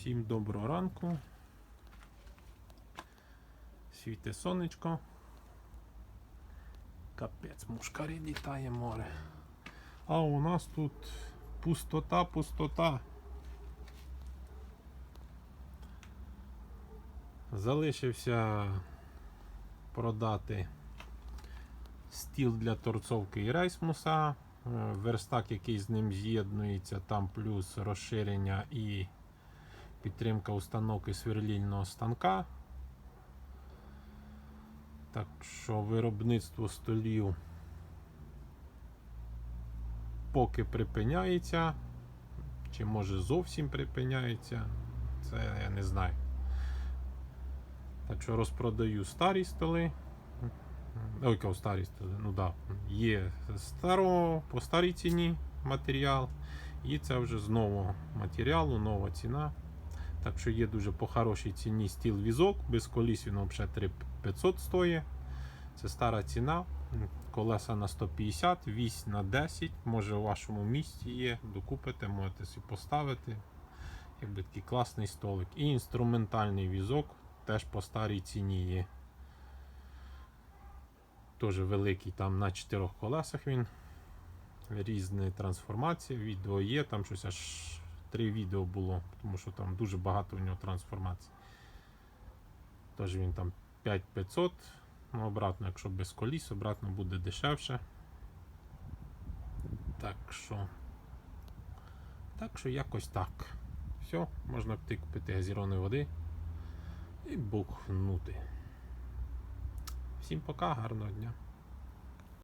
Всім доброго ранку. Світе сонечко. Капець, мушкарі літає море. А у нас тут пустота, пустота. Залишився продати стіл для торцовки і рейсмуса. Е, Верстак, який з ним з'єднується, там плюс розширення і підтримка установки сверлільного станка. Так що виробництво столів поки припиняється, чи може зовсім припиняється, це я не знаю. Так що розпродаю старі столи. Ой, кажу, старі столи, ну да. Є старого по старій ціні матеріал. І це вже з нового матеріалу, нова ціна. Так що є дуже по хорошій ціні стіл візок, без коліс він взагалі 3500 стоїть. Це стара ціна. Колеса на 150, вісь на 10. Може у вашому місті є. Докупите, можете собі поставити. Якби такий класний столик. І інструментальний візок теж по старій ціні є. Теж великий там на 4 колесах він. Різні трансформації, відео є, там щось аж три відео було, тому що там дуже багато у нього трансформацій. Тож він там 5500, ну обратно, якщо без коліс, обратно буде дешевше. Так що. Так що якось так. Все, можна піти купити газірованої води і бухнути. Всім пока, гарного дня.